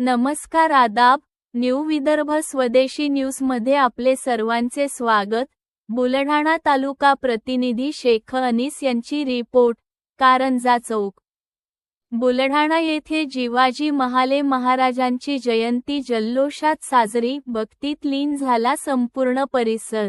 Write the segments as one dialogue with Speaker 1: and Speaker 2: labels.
Speaker 1: नमस्कार आदाब न्यू विदर्भ स्वदेशी न्यूजमध्ये आपले सर्वांचे स्वागत. बुलढाणा तालुका प्रतिनिधी शेख अनिस यांची रिपोर्ट कारंजा चौक. बुलढाणा येथे जिवाजी महाले महाराजांची जयंती जल्लोषात साजरी भक्तीत लीन झाला संपूर्ण परिसर.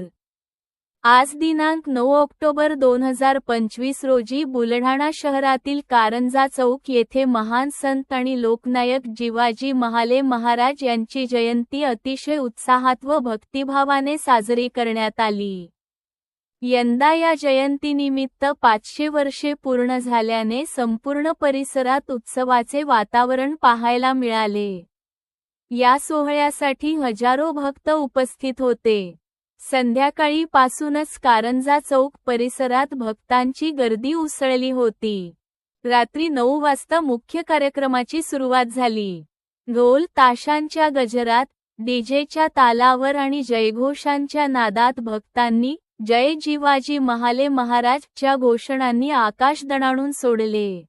Speaker 1: आज दिनांक नऊ ऑक्टोबर दोन हजार पंचवीस रोजी बुलढाणा शहरातील कारंजा चौक येथे महान संत आणि लोकनायक जिवाजी महाले महाराज यांची जयंती अतिशय उत्साहात व भक्तिभावाने साजरी करण्यात आली. यंदा या जयंतीनिमित्त पाचशे वर्षे पूर्ण झाल्याने संपूर्ण परिसरात उत्सवाचे वातावरण पाहायला मिळाले. या सोहळ्यासाठी हजारो भक्त उपस्थित होते. संध्याकाळी पासूनच कारंजा चौक परिसरात भक्तांची गर्दी उसळली होती. रात्री नऊ वाजता मुख्य कार्यक्रमाची सुरुवात झाली. ढोल ताशांच्या गजरात डीजेच्या तालावर आणि जयघोषांच्या नादात भक्तांनी जय जिवाजी महाले महाराज च्या घोषणांनी आकाश दणाणून सोडले.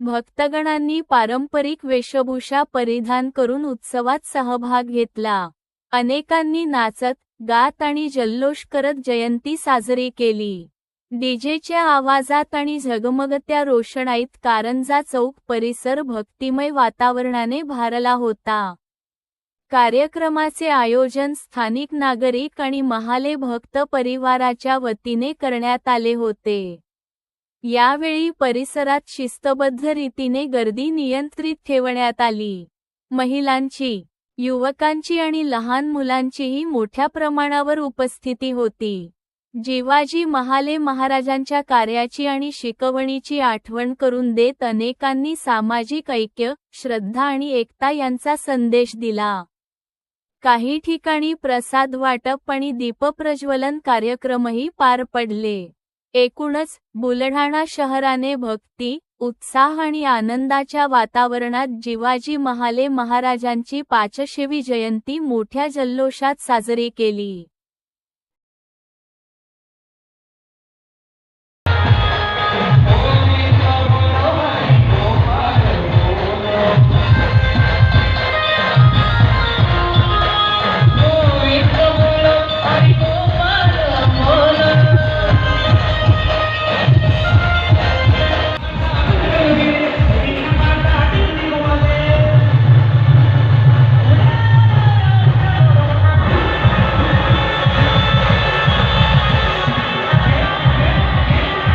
Speaker 1: भक्तगणांनी पारंपरिक वेशभूषा परिधान करून उत्सवात सहभाग घेतला. अनेकांनी नाचत गात आणि जल्लोष करत जयंती साजरी केली. डीजेच्या आवाजात आणि झगमगत्या रोषणाईत कारंजा चौक परिसर भक्तिमय वातावरणाने भारला होता. कार्यक्रमाचे आयोजन स्थानिक नागरिक आणि महाले भक्त परिवाराच्या वतीने करण्यात आले होते. यावेळी परिसरात शिस्तबद्ध रीतीने गर्दी नियंत्रित ठेवण्यात आली. महिलांची युवकांची आणि लहान मुलांचीही मोठ्या प्रमाणावर उपस्थिती होती. जिवाजी महाले महाराजांच्या कार्याची आणि शिकवणीची आठवण करून देत अनेकांनी सामाजिक ऐक्य श्रद्धा आणि एकता यांचा संदेश दिला. काही ठिकाणी प्रसाद वाटप आणि दीपप्रज्वलन कार्यक्रमही पार पडले. एकूणच बुलढाणा शहराने भक्ती उत्साह आणि आनंदाच्या वातावरणात जिवाजी महाले महाराजांची पाचशेवी जयंती मोठ्या जल्लोषात साजरी केली.